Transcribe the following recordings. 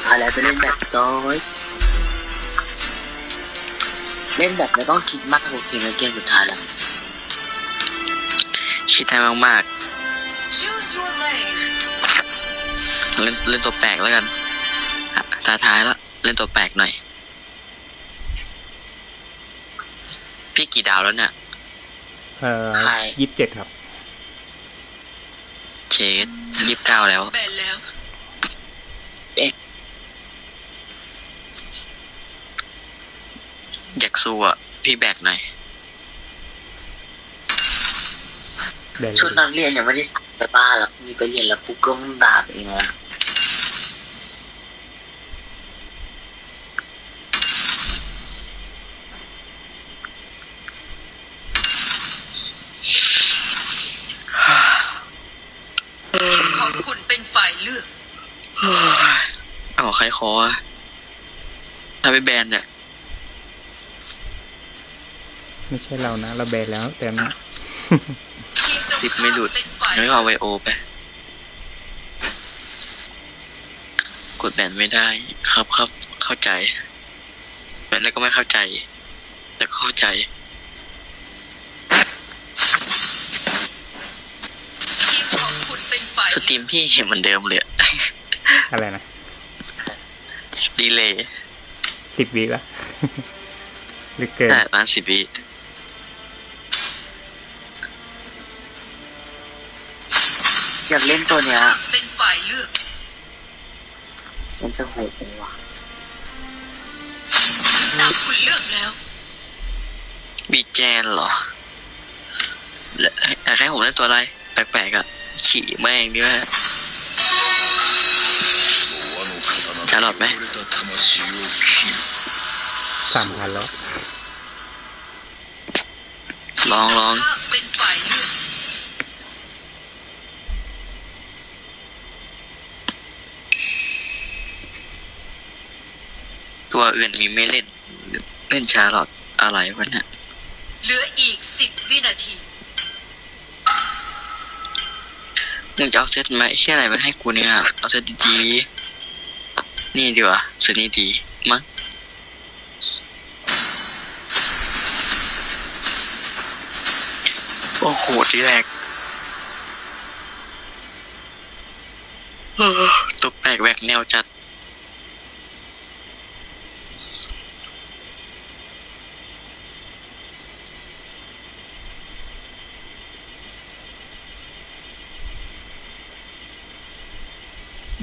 สุดท้ายแล้วไปเล่นแบบจอยเล่นแบบไม่ต้องคิดมากโอเคไหมเกมสุดท้ายแล้วคิดให้มาก Choose your lane. ๆเล่นเล่นตัวแปลกแล้วกันอะตาท้ายแล้วเล่นตัวแปลกหน่อย พี่กี่ดาวแล้วเนี่ยเอ่อยี่สิบเจ็ดครับ เชดยี่สิบเก้าแล้ว แบนแล้ว อยากสู้อะ พี่แบกหน่อยแบนชุดเลยนักเรียนยังไม่ได้ไปบ้านแล้วมีไปเรียนแล้วปุ๊กก็มันด่าเองนะทีมของคุณเป็นฝ่ายเลือกเอาใครคออะถ้าไปแบนเนี่ย ไม่ใช่เรานะ เราแบนแล้วแต่นะทีมตรงสิบข้าไม่มหลุดเป็นฝ่ายงั้นก็เอาไวโอไป กดแบนไม่ได้ ครับครับเข้าใจ แบนแล้วก็ไม่เข้าใจ แต่ก็เข้าใจทีมของคุณเป็นฝ่ายสตรีมพี่เห็นเหมือนเดิมเลยอะอะไรนะ ดีเลยสิบวิวะหรือเกินแต่ประมาณสิบวิ อยากเล่นตัวเนี้ยเป็นฝ่ายเลือกมันจะโหดเลยว่ะตามคุณเลือกแล้วบีแจนเหรอและแต่แค่ผมเล่นตัวอะไร แปลกๆอะขี่แม่งดิวะชาร์ลอตไหมสามพันแล้ว ลองลองข้ามเป็นฝ่ายเลือก ตัวอื่นมีไม่เล่น เล่นชาร์ลอตอะไรวะเนี่ยเหลืออีกสิบวินาทีมึงจะเอาเซตไหมแค่อะไรมาให้กูเนี่ย เอาเซตดีๆ นี่ดีกว่าเซตนี้ดีมั้งโอ้โหทีแรกเออตัวแปลกแหวกแนวจัด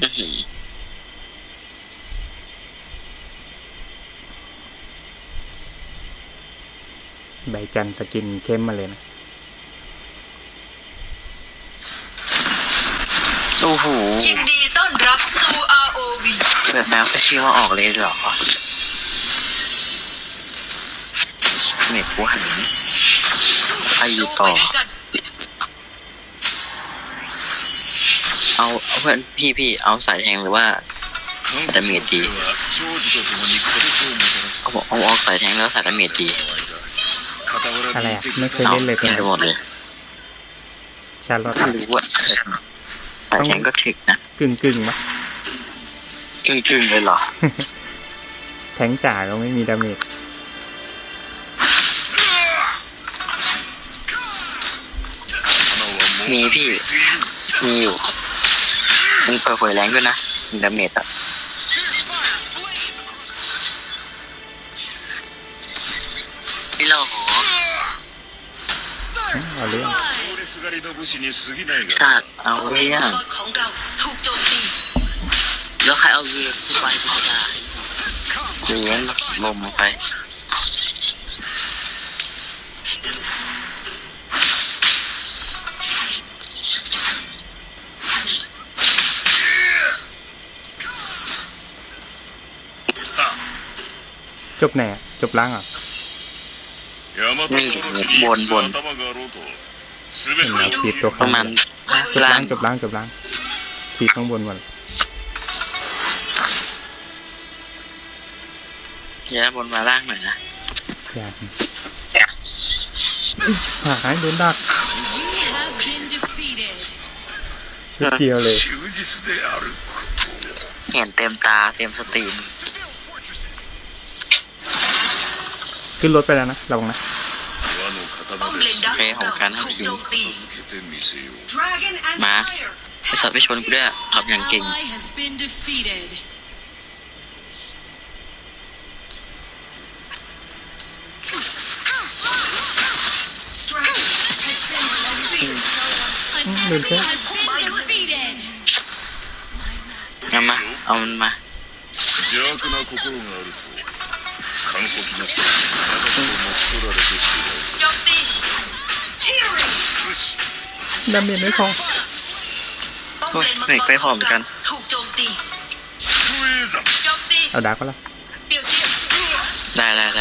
อือหือ ใบจันทร์สกินเข้มมาเลยนะโอ้โหยินดีต้อนรับสู่ ROV เปิดแล้วก็ชื่อว่าออกเลยเหรอเน็ตกูหันไปอยู่ต่อไปด้วยกันเอาเอาเพื่อนพี่พี่เอาสายแทงหรือว่าดาเมจดีเอาบอกเอาออกสายแทงแล้วสายดาเมจดี อะไรอะไม่เคยเอาเล่นเลยเล่นไปหมดเลยชาร์ลอตถ้ารู้ว่าสายแทงก็ถึกนะกึ่งกึ่งๆมะครึ่งครึ่งๆเลยเหรอ แทงจ่าก็ไม่มีดาเมจมีพี่ มีอยู่มันเปิดเผยแรงด้วยนะดาเมจอะ เอาเรื่องชาติเอาเรื่องมังกรของเราถูกโจมตีแล้วใครเอาเรือกูไปกูจะด่าเลี้ยงลมไปจบไหนอะจบล่างเหรอะ นี่บนบนเห็นแล้วขีดตัวปข้างระบมาณนจบล่าล่างงจบล่างจบล่างขีดข้างบนก่อนแย่บนมาล่างหน่อยนะอย่างหายโดนดักชุดเดียวเลย เห็นเต็มตาเต็มสตรีม ขึ้นรถไปแล้วนะระวังนะป้อมเลนดักของเราถูกโจมตี Dragon and มา Slayer ไอสัตว์ไม่ชนกูด้วยขับอย่างเก่ง ally has been defeated. Dragon has been defeated An Mm, enemy okay. has been defeated. งั้นมา เอามันมา 광수 기념사 나가서 목소라를 드시고 โจมตี Cheering ดาเมจไม่อ้องมอ้ยไหนใกล้หอมกัน ถูกโจมตีเอาดาร์กปะละได้ๆๆ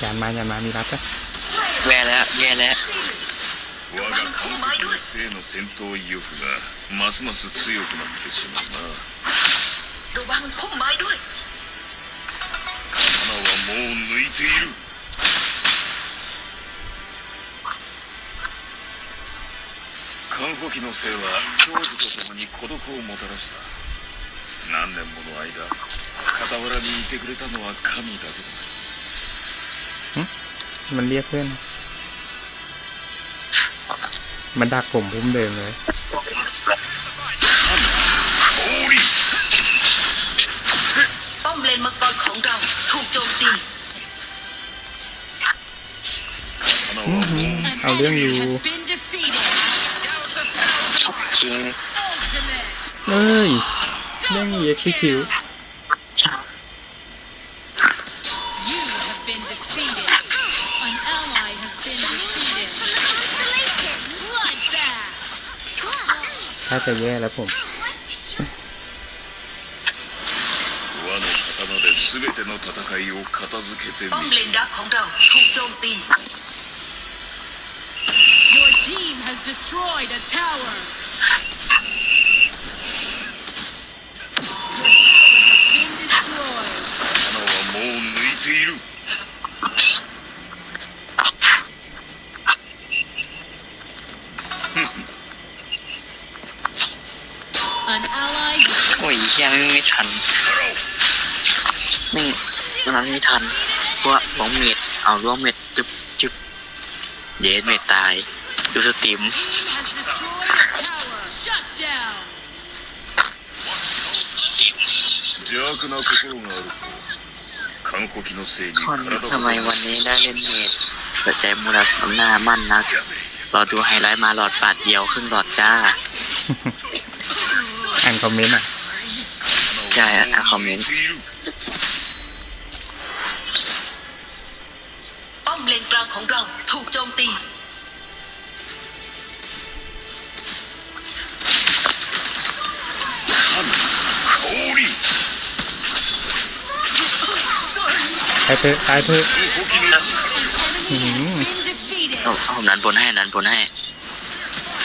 อย่มไม้ด้ย나านมามีรับปะ แย่แล้วแย่แล้ว 我が家族の性の戦闘意欲がますます強くなってしまうな。ロバンコマイル刀はもう抜いている。カンフのいは恐怖とともに孤独をもたらした。何年もの間傍らにいてくれたのは神だけだ。ん？ มันดักผมพุ่มเดิมเลย ป้อมเลนมังกรของเราถูกโจมตีเอาเรื่องอยู่เฮ้ยเรื่องเอ็กซ์คิว ถ้าจะแย่แล้วผมป้อมเลนดัของเราถูกโจมตี Your team has destroyed a tower. ยไม่ไม่ทันไม่มันไม่ทันเพราะล้วงเม็ดเอาล้วงเม็ดจุ๊บจุ๊บเย็ดเม็ดตายดูสตรีมทำไมวันนี้ได้เล่นเมดแต่ใจมูรัสหน้ามั่นนักรอดูไฮไลท์มาหลอดปาดเดียวขึ้นหลอดจ้าอ่นคอมเมนต์อะ ใช่อะคอมเมนต์ป้อมเลนกลางของเราถูกโจมตีตายเพื่อตายเถอะอื้อหือเอาเอาผมนั้นบนให้นั้นบนให้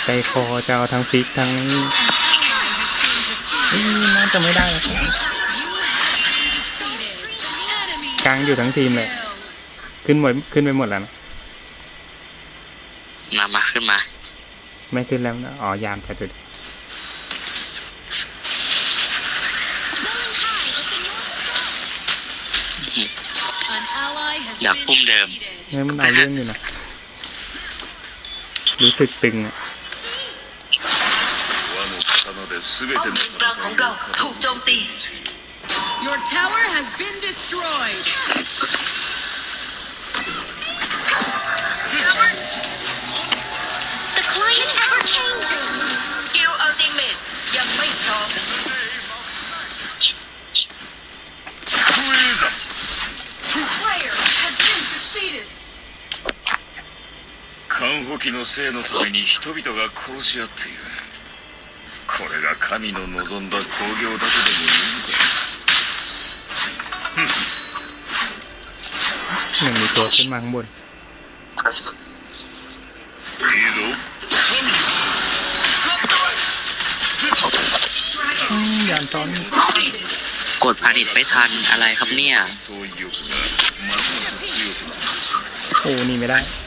ใจคอจะเอาทั้งฟิกทั้ง นี่น่าจะไม่ได้แล้ว You have been defeated. Enemy กลางอยู่ทั้งทีมเลย kill. ขึ้นหมดขึ้นไปหมดแล้วนะมามาขึ้นมา ไม่ขึ้นแล้วนะอ๋อยามแต่ตัวเดียว An ally has อยาก been พุ่มเดิม defeated. เนี่ยมันเอาเรื่องอยู่นะ รู้สึกตึงอะ 刀で全 ป้อ て ม の เลนกลางของเราถูกโจมตี Your tower has been destroyed. The client ever changing. สกิลอัลติเมตยังไม่พร้อม クエーザ Slayer has been defeated カンホキの生のために人々が殺し合っているこれが 神の望んだ興行だとでも言うのか มันมีตัวขึ้นมาข้างบน いいぞ อืมยานซ้อน กดผลิตไม่ทันอะไรครับเนี่ย 戦闘意欲がま ますます強くなった โอ้นี่ไม่ได้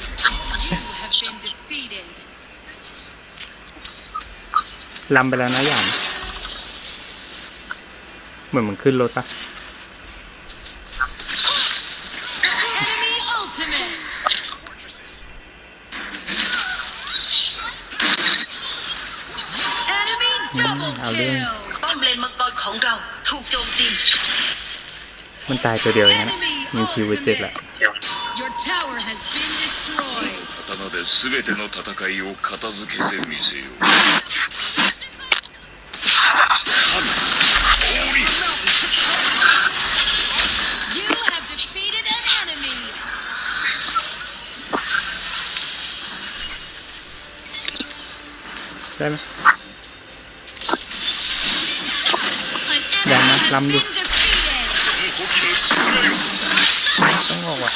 ลำไปแล้วนะอย่างเหมือนมันขึ้นรถปะ Enemy ultimate. Enemy double I'll do it. kill. ป้อมเลนมังกรของเราถูกโจมตี มันตายตัวเดียวเองนะมีคิวไว้เจ็ดละ Your tower has been destroyed. 刀で全ての戦いを片付けてみせよう ได้ไหมอย่ามาลำดูต้องออกว่ะ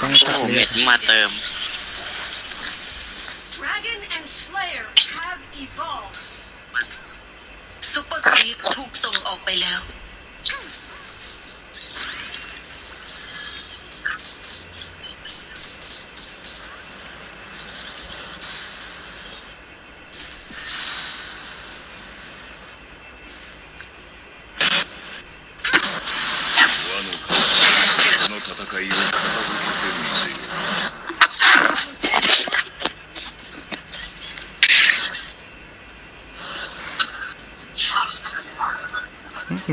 ต้องตัดเล็อมาเติม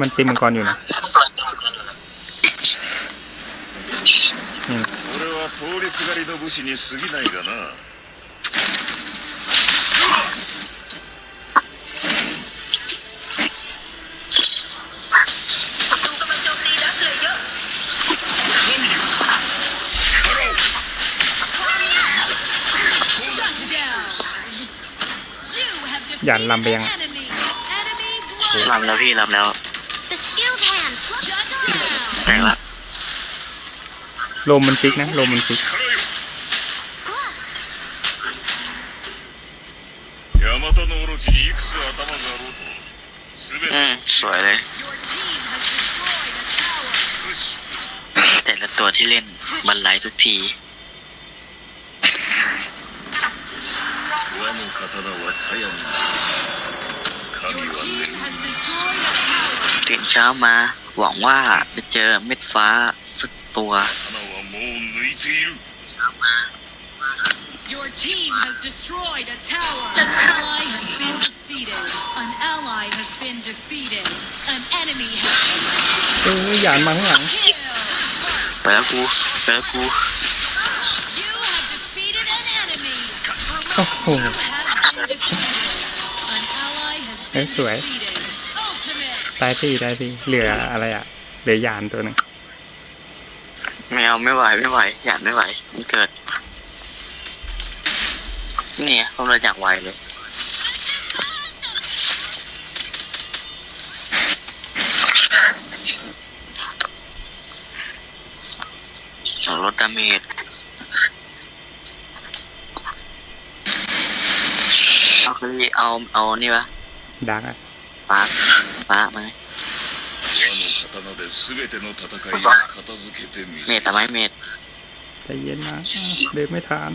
มันตีมังกรอยู่นะอืม 俺は通りすがりの武士に過ぎないがな ศัตรูกำลังโจมตีดัสเลเยอร์ shut down. You have Dạ, defeated làm an bèn. enemy. Enemy ลำแล้วพี่ลำแล้ว แตกละ โลมมันฟิกนะโลมมันฟิก 大和のオロチにいくつ頭があろうと全て อืมสวยเลย Your team has destroyed a tower. 武士 แต่ละตัวที่เล่นบรรลัยทุกที 和の刀は鞘になる神 Your は team ตื่นเช้ามา หวังว่าจะเจอเม็ดฟ้าสักตัว Your team has destroyed a tower. An ally has been defeated. An ally has been defeated. An enemy has been เออหยานมาข้างหลัง killed. ไปแล้วกูไปแล้วกู You have defeated an enemy. โอ้โห You have been defeated. An ally has been That's right. defeated. Ultimate. ตายตีตายตีเหลืออะไรอะ เหลือหยานตัวหนึ่งไม่เอาไม่ไหวไม่ไหวอยากไม่ไหวมันเกิด เนี่ยผมเลยอยากไวเลยเอาลดดาเมจเอาคือเอาเอานี่วะดักอะ ฟ้าฟ้าไหมเมทำไมเมธใจเย็นนะเดินไม่ทาน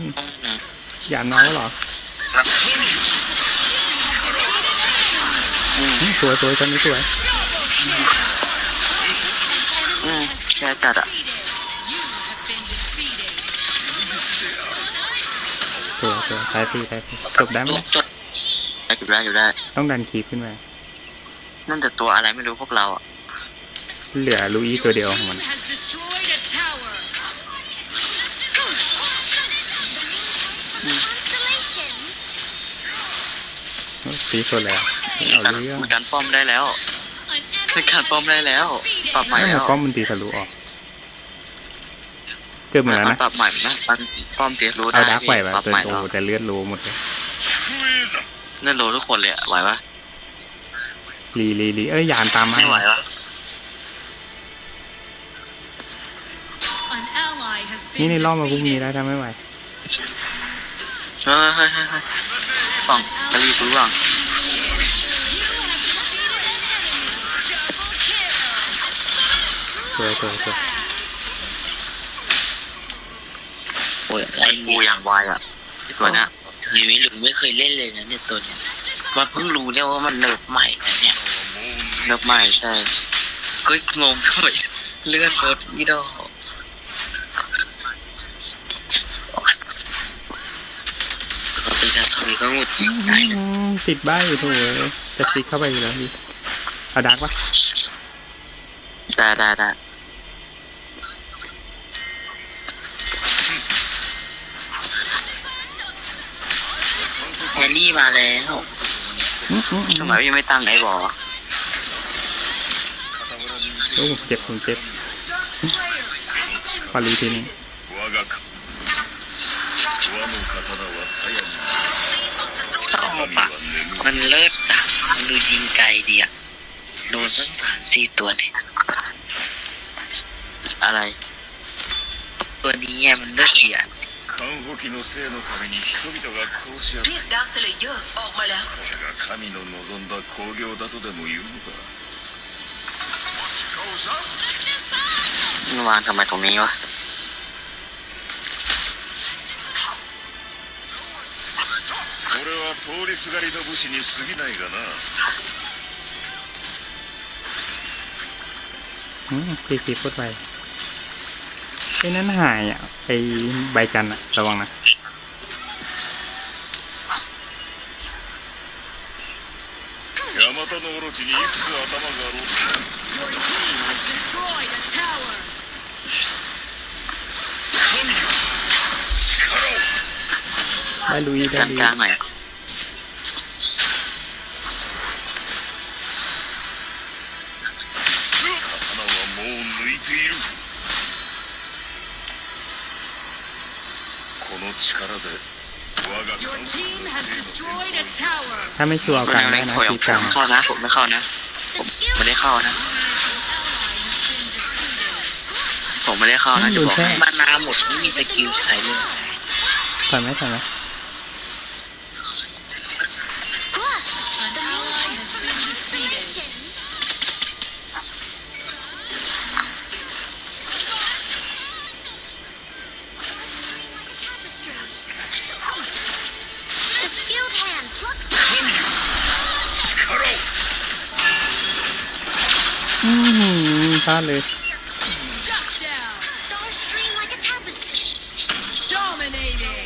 อย่าน้อยหรอสวยสวยตอนนี้สวยอืมใช่จัดอะสวยสวยใช้ฟรีใช้ฟรีจบได้ไหมจบได้จบได้จบได้ ต้องดันคีบขึ้นมา นั่นแต่ตัวอะไรไม่รู้พวกเราอะเหลือลูอี้ตัวเดียวของมัน ตีตัวแล้วเอาเรื่องมันการป้อมได้แล้วมันการป้อมได้แล้ว ปรับใหม่แล้วป้อมมันตีทะลุออกเกิดมาแล้วนะปรับใหม่นะป้อมตีทะลุได้เราดักไปแบบตัวโอ้แต่เลือดโลหมดเลยเลือดโลทุกคนเลยไหวปะ ลีรีรีเอ้ยยานตามมาไม่ไหววะนี่ในร่องมาพุ่งนี้แล้วทำไม่ไหวเฮ้ยเฮ้ยเฮ้ยเฮ้ยฟังกะลีรู้ว่งเจอเจอเจอโอ้ยไอ้ปูอย่างวายอะตัวนี้ยูมิลุงไม่เคยเล่นเลยนะเนี่ยตัวเนี้ยมาเพิ่งรู้เนี่ยว่ามันเนิบใหม่เนี่ย นิร์ฟใหม่ใช่ก็งงทำไมเลื่อนรถอีดอกเราเป็นจะสวีก็หงุดหงิดได้นะอืมติดบ้าอยู่ถูกเลยจะติดเข้าไปอยู่แล้วพี่เอาดักปะได้ได้ได้แฮนนี่มาแล้วอืมอืมอืทำมไมยังไม่ตั้งไอ้บอโอ้ผมเจ็บผมเจ็บ ขอรีทีนึง 我がか和の刀は鞘に ชอบ 神 อ่ะ は眠 มันเลิศอ่ะ มันดูยิงไกลดีอ่ะ โดนตั้งสามสี่ตัวเนี่ย อะไร ตัวนี้ไงมันเลิศเขียน カンホキの生のために人々が殺し合って เรียกดาร์คสเลเยอร์ออกมาแล้ว これが神の望んだ興行だとでも言うのか มันวางทำไมตรงนี้วะ 俺は通りすがりの武士に過ぎないがな อืมทีทีโคตรไวไอ้นั่นหายอ่ะไอ้ใบจันทร์อ่ะระวังนะ ヤマタのオロチにいくつ頭があろうと Your team has destroyed a tower. ได้ลุยได้ กลาง ลุย กลางหน่อย 刀はもう抜いているこの力で我が Your カンホキ team の has 生の destroyed 戦 a tower. ถ้าไม่ชัวร์ คน กลาง ยัง ได้ ไม่ นะ เข้า ทีกลาง เข้านะ ผมไม่เข้านะ The ไม่ skill ได้เข้านะ Ally has been defeated. ผมไม่ได้เข้านะจะบอกให้ มานาหมดไม่มีสกิลใช้เลย ถอยไหมถอยไหม มพลาดเลย Shut down. star stream like a tapestry. Dominating.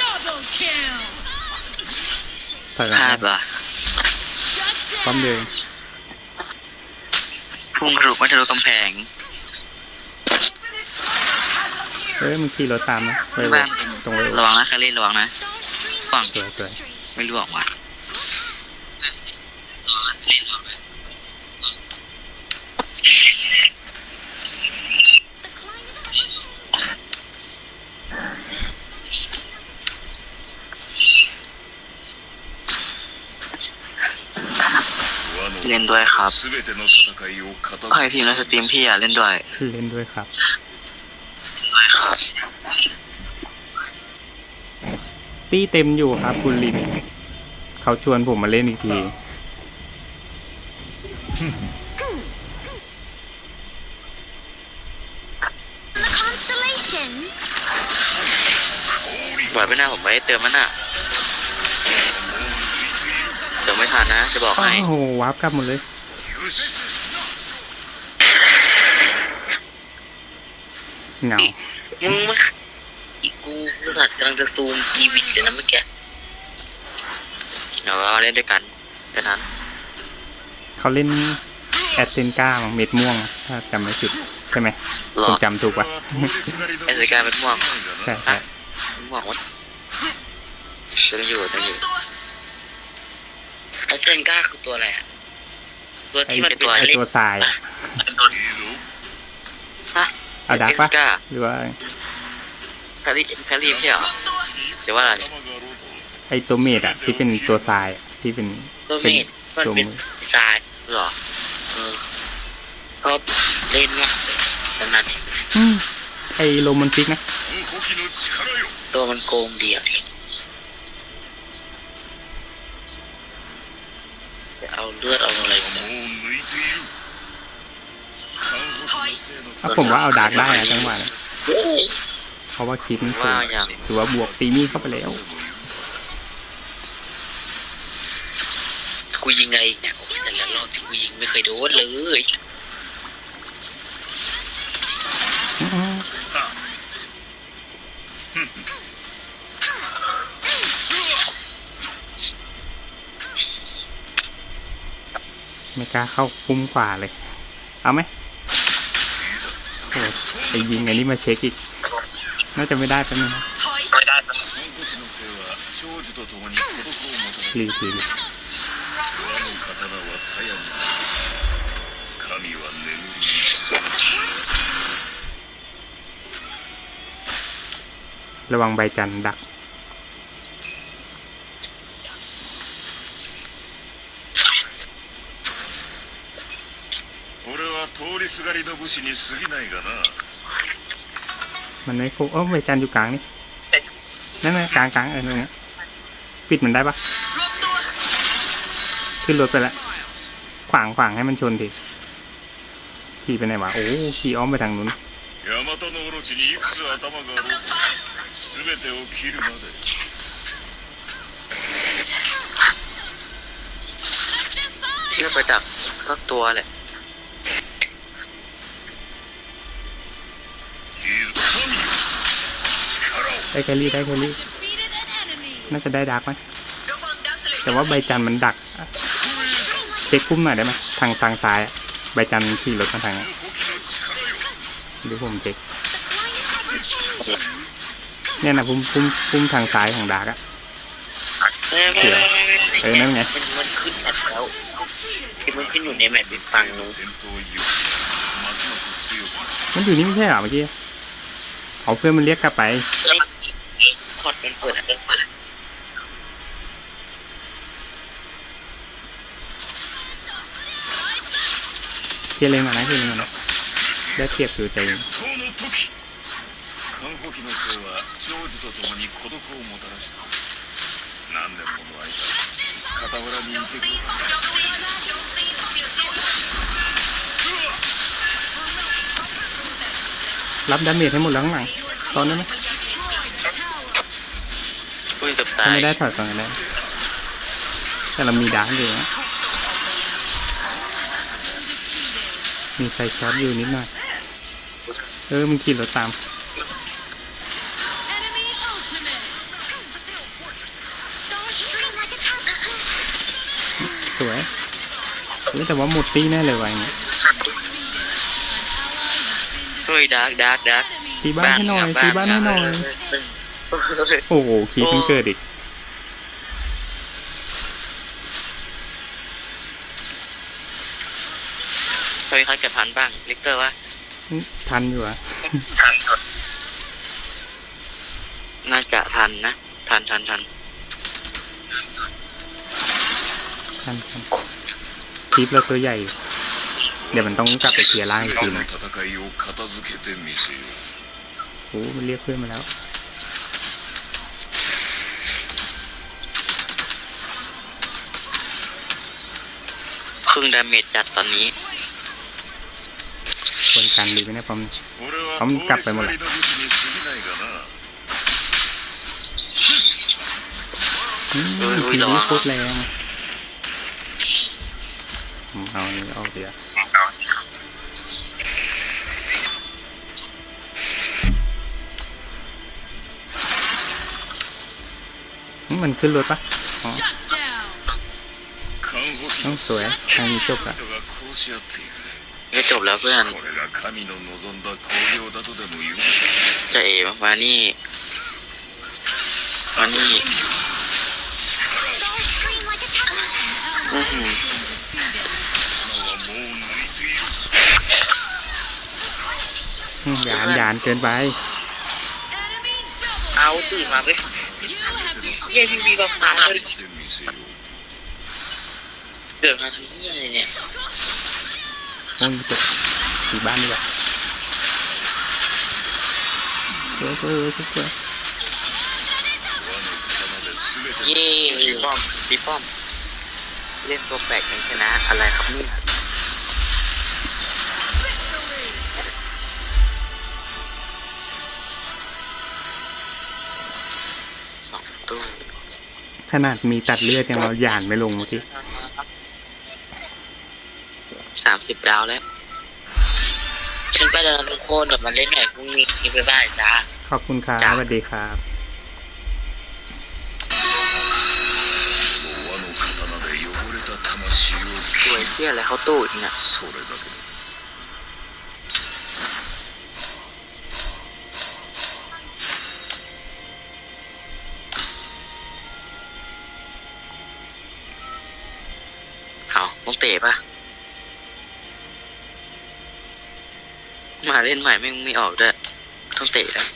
Double kill. ถอยพลาดก่อนว่ะ Shut พร้อมเดิน down. พุ่งทะลุไม่ทะลุกำแพงเอ้ยมึงขี่รถตามนะไวโวบ้านตรงไวโวระวังนะคารีระวังนะ Star stream Vâng. like a Rồi, rồi. tapestry. ไม่รู้ออกว่ะเล่นด้วยครับ ใครทีมพ์ในสตรีมพี่อะเล่นด้วย เล่นด้วยครับ ตี้เต็มอยู่ครับ คุณลินเขาชวนผมมาเล่นอีกที the constellation. ไหวไปหน้าผมไม่ได้เติมมันอะเติมไม่ทันนะ จะบอกให้โอ้โหวาร์ปกลับหมดเลยよしเหงามึงมาอีกกูบริษัทกำลังจะซูมทีวีเลยนะเมื่อกี้เดี๋ยวเราเล่นด้วยกันแค่นั้นเขาเล่นแอดเซนก้ามั้งเม็ดม่วงถ้าจำไม่ผิดใช่ไหมหรผอมจำถูกปะไอ้สกายเป็นม่วงใช่ใช่มึงบอกว่าจะอยู่จะอยู่ไอ้เซนก้าคือตัวอะไรอะตัวไอที่มันเป็นตัวไอเล็กตัวทรายอะ ฮะเอาดักปะเอ็กซ์ก้าหรือว่า แพรี่แพรี่ใช่เหรอหรือว่าอะไรไอตัวเมดอะที่เป็นตัวทรายที่เป็นตัวเมดมันเป็นทรายหรอเออชอบเล่นนะตอนนั้นไอโรมันติกนะ ตัวมันโกงเดีอะเอาเลือดเอาอะไรผมว่าเอาดาร์กได้นะจังหวะนะ เฮ้ยเพราะว่าคลิปมันสูว่างอย่างถือว่าบวกตีมี่เข้าไปแล้ว กูยิงไงเนี่ยโอ้ยแต่ละรอบที่กูยิงไม่เคยโดนเลยไม่กล้าเข้าคุ้มกว่าเลย เอาไหมโอ้ไอยิงอันนี้มาเช็คอีก น่าจะไม่ได้แป๊บนึงนะ ถอย 韓国の姓は長寿とともに孤独をもたらしรีทีรี た和の刀は鞘に神は眠りに潜む ระวังใบจันทร์ดัก 俺は通りすがりの武士に過ぎないがな มันไม่คู่โอ้ใบจันอยู่กลางนี่นั่นนะกลางกลางเออตรงนี้ปิดมันได้ปะขึ้นรถไปละขวางขวางให้มันชนทีขี่ไปไหนวะโอ้ขี่อ้อมไปทางนู้นเลือกไปดักสักตัวแหละ ได้แครี่ได้แครี่น่าจะได้ดักไหมแต่ว่าใบจันมันดัก เช็คพุ่มหน่อยได้ไหมทางทางซ้าย ใบจันขี่รถมาทางนี้เดี๋ยวผมเช็คเนี่ยนะพุ่มพุ่มพุ่มทางซ้ายของดักอะเขียวเออนั่นไงมันขึ้นแล้วมันขึ้นอยู่ในแมตช์ฟังนู้นมันอยู่นี่ไม่ใช่หรอเมื่อกี้เอาเพื่อนมันเรียกกลับไป พอดมันเปิดอันนั้น เคลียร์เลนก่อนนะเคลียร์เลนก่อนนะได้เปรียบอยู่ใจเย็น 闘の時看護機の姓は長寿とともに孤独をもたらした何年もの間傍らにいてくれた โจมตีโจมตีเดี๋ยวเสีย รับดาเมจให้หมดแล้วข้างหลังตอนนั้นไหม คุยกับตาถ้ายไม่ได้ถอยก่อนก็ได้แต่เรามีดาร์กอยู่นะมีไฟช็อตอยู่นิดหน่อย เออมึงขี่รถตาม Enemy ultimate. Stars stream like a tapestry. สวยเฮ้ยแต่ว่าหมดตีแน่เลยวะอย่างเงี้ยช่วยดาร์กดาร์กดาร์กตีบ้านให้หน่อยตีบ้านให้หน่อย โอ้โหคีมันเกิดอีก เฮ้ยเขาจะทันบ้างลิกเตอร์วะทันอยู่อะทันน่าจะทันนะ ทันทันทันทันคลิปเราตัวใหญ่ เดี๋ยวมันต้องกลับไปเคลียร์ร่างอีกทีนะโอ้มันเรียกเพื่อนมาแล้ว รึ่งดาเมจจัดตอนนี้ควรกันดีไหมนี่ยผมผมกลับไปหมดแล้วทีนี้พูดแรงเอาอันนี้ออกเดียวมันขึ้นรถปะอ๋อ น้องสวยทางนี้จบละก็จบแล้วเพื่อนจะเอ๋มานี่มานี่อือหือหยานหยานเกินไป เอาตื่นมาเว้ยเย้พีวีบอกคับเลย กิดมาทำเพื่ออะไรเนี่ยมึงจบอยู่บ้านดีกว่าเฮ้ยเฮ้ยเฮ้ยเย่ปีป้อมปีป้อม เล่นตัวแปลกยัชนะ อะไรครับเนี่ยขนาดมีตัดเลือดยังเราหยานไม่ลงเมื่อกี้ สามสิบดาวแล้ว ฉันไปแล้วนะทุกคนเดี๋ยวมาเล่นหน่อยพรุ่งนี้บ๊ายบายจ้า ขอบคุณครับ จ้ะ สวัสดีครับ 和の刀で汚れた魂を สวยเที่ยอะไรเขาตู้อีกเนี่ย それだけだ เอาต้องเตะปะ หาเล่นใหม่ไม่งไม่ออกด้วยต้องเตะแล้ว